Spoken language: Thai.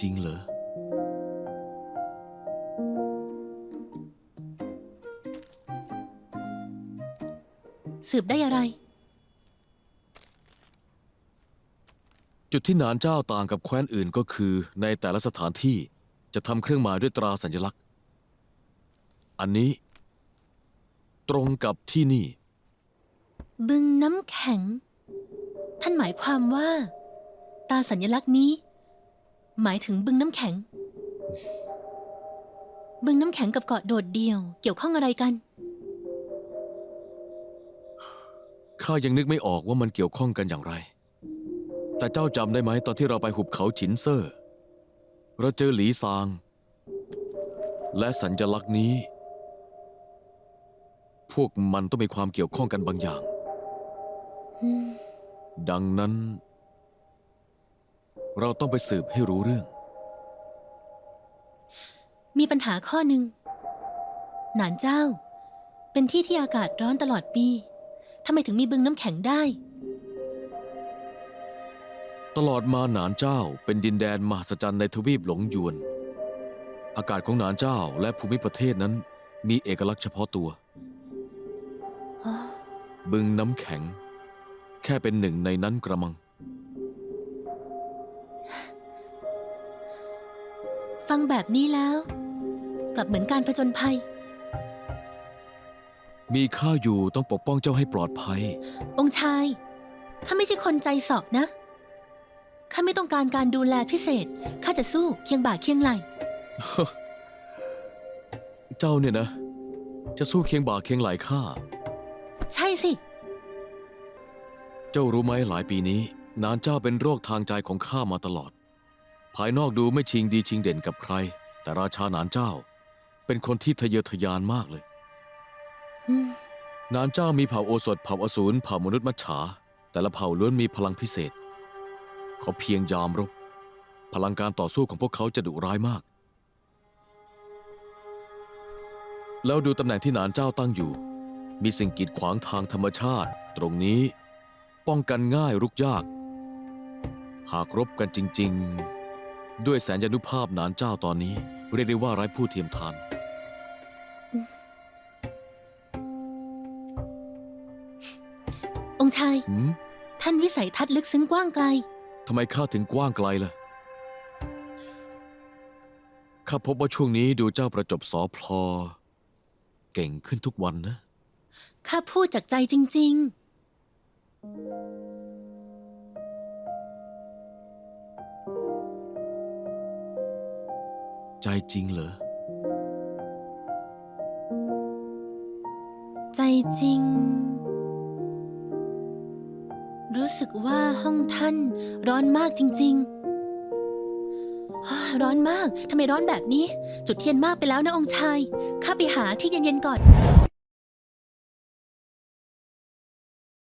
จริงเหรอ สืบได้อะไร จุดที่หนานเจ้าต่างกับแคว้นอื่นก็คือ ในแต่ละสถานที่จะทำเครื่องหมายด้วยตราสัญลักษณ์ อันนี้ ตรงกับที่นี่ บึงน้ำแข็ง ท่านหมายความว่า ตาสัญลักษณ์นี้ หมายถึงบึงน้ำแข็ง บึงน้ำแข็งกับเกาะโดดเดี่ยว เกี่ยวข้องอะไรกัน ข้ายังนึกไม่ออกว่ามันเกี่ยวข้องกันอย่างไร แต่เจ้าจำได้ไหมตอนที่เราไปหุบเขาฉินเซอร์เราเจอหลีซาง และสัญลักษณ์นี้ พวกมันต้องมีความเกี่ยวข้องกันบางอย่าง ดังนั้น เราต้องไปสืบให้รู้เรื่อง มีปัญหาข้อหนึ่งหนานเจ้า เป็นที่ที่อากาศร้อนตลอดปีทำไมถึงมีบึงน้ำแข็งได้ ตลอดมาหนานเจ้าเป็นดินแดนมหัศจรรย์ในทวีปหลงยวน อากาศของหนานเจ้าและภูมิประเทศนั้น มีเอกลักษณ์เฉพาะตัว บึงน้ำแข็ง แค่เป็นหนึ่งในนั้นกระมัง ฟังแบบนี้แล้ว กลับเหมือนการผจญภัย มีข้าอยู่ต้องปกป้องเจ้าให้ปลอดภัย องค์ชายข้าไม่ใช่คนใจเสอบนะข้าไม่ต้องการการดูแลพิเศษข้าจะสู้เคียงบ่าเคียงไหลเจ้าเนี่ยนะ จะสู้เคียงบ่าเคียงไหลข้าใช่สิ เจ้ารู้ไหมหลายปีนี้หนานเจ้าเป็นโรคทางใจของข้ามาตลอด ภายนอกดูไม่ชิงดีชิงเด่นกับใคร แต่ราชาหนานเจ้า เป็นคนที่ทะเยอทะยานมากเลยนานเจ้ามีเผ่าโอสถเผ่าอสูรเผ่ามนุษย์มัจฉา แต่ละเผ่าล้วนมีพลังพิเศษ เขาเพียงยามรบ พลังการต่อสู้ของพวกเขาจะดุร้ายมาก แล้วดูตำแหน่งที่นานเจ้าตั้งอยู่ มีสิ่งกีดขวางทางธรรมชาติ ตรงนี้ ป้องกันง่ายรุกยาก หากรบกันจริง ๆ ด้วยแสนยานุภาพนานเจ้าตอนนี้ เรียกได้ว่าไร้ผู้เทียมทาน องค์ชาย หืม ท่านวิสัยทัศน์ลึกซึ้งกว้างไกล ทำไมข้าถึงกว้างไกลล่ะ ข้าพบว่าช่วงนี้ดูเจ้าประจบสอพลอ เก่งขึ้นทุกวันนะ ข้าพูดจากใจจริง ใจจริงเหรอ ใจจริง รู้สึกว่าห้องท่านร้อนมากจริงๆฮ่าร้อนมาก ทำไมร้อนแบบนี้ จุดเทียนมากไปแล้วนะองค์ชาย ข้าไปหาที่เย็นๆก่อน